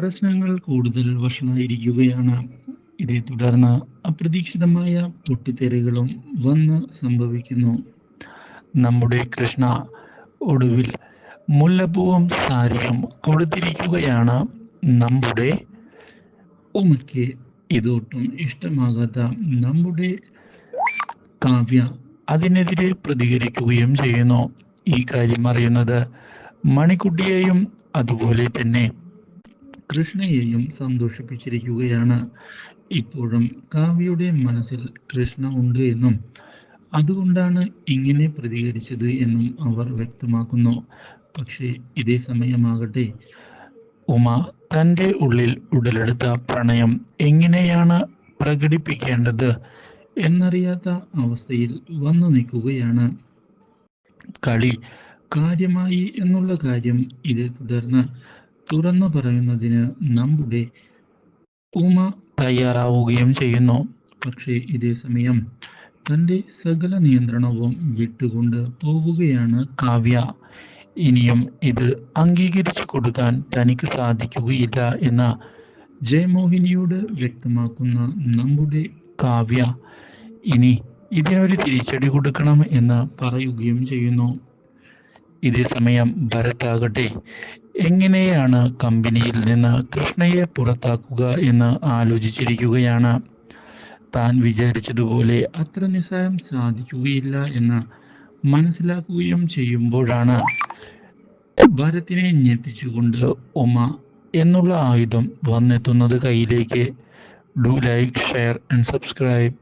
പ്രശ്നങ്ങൾ കൂടുതൽ വഷളായിരിക്കുകയാണ്. ഇതേ തുടർന്ന് അപ്രതീക്ഷിതമായ പൊട്ടിത്തെറികളും വന്ന് സംഭവിക്കുന്നു. നമ്മുടെ കൃഷ്ണ ഒടുവിൽ മുല്ലപ്പൂവും സാരിയും കൊടുത്തിരിക്കുകയാണ്. നമ്മുടെ ഉമയ്ക്ക് ഇതൊട്ടും ഇഷ്ടമാകാത്ത നമ്മുടെ കാവ്യ അതിനെതിരെ പ്രതികരിക്കുകയും ചെയ്യുന്നു. ഈ കാര്യം അറിയുന്നത് മണിക്കുട്ടിയെയും അതുപോലെ തന്നെ കൃഷ്ണയെയും സന്തോഷിപ്പിച്ചിരിക്കുകയാണ്. ഇപ്പോഴും കാവ്യയുടെ മനസ്സിൽ കൃഷ്ണ ഉണ്ട് എന്നും അതുകൊണ്ടാണ് ഇങ്ങനെ പ്രതികരിച്ചത് എന്നും അവർ വ്യക്തമാക്കുന്നു. പക്ഷേ ഇതേ സമയമാകട്ടെ ഉമ തന്റെ ഉള്ളിൽ ഉടലെടുത്ത പ്രണയം എങ്ങനെയാണ് പ്രകടിപ്പിക്കേണ്ടത് എന്നറിയാത്ത അവസ്ഥയിൽ വന്നു നിൽക്കുകയാണ്. കളി കാര്യമായി എന്നുള്ള കാര്യം ഇതേ തുടർന്ന് തുറന്നു പറയുന്നതിന് നമ്മുടെ ഉമ തയ്യാറാവുകയും ചെയ്യുന്നു. പക്ഷേ ഇതേ സമയം തന്റെ സകല നിയന്ത്രണവും വിട്ടുകൊണ്ട് പോവുകയാണ് കാവ്യ. ഇനിയും ഇത് അംഗീകരിച്ചു കൊടുക്കാൻ തനിക്ക് സാധിക്കുകയില്ല എന്ന ജയമോഹിനിയോട് വ്യക്തമാക്കുന്ന നമ്മുടെ കാവ്യ ഇനി ഇതിനൊരു തിരിച്ചടി കൊടുക്കണം എന്ന് പറയുകയും ചെയ്യുന്നു. ഇതേ സമയം ഭരത്താകട്ടെ എങ്ങനെയാണ് കമ്പനിയിൽ നിന്ന് കൃഷ്ണയെ പുറത്താക്കുക എന്ന് ആലോചിച്ചിരിക്കുകയാണ്. താൻ വിചാരിച്ചതുപോലെ അത്ര നിസ്സാരം സാധിക്കുകയില്ല എന്ന് മനസ്സിലാക്കുകയും ചെയ്യുമ്പോഴാണ് ഭരത്തിനെ ഞെട്ടിച്ചുകൊണ്ട് ഉമ എന്നുള്ള ആയുധം വന്നെത്തുന്നത് കയ്യിലേക്ക്. Do like share and subscribe.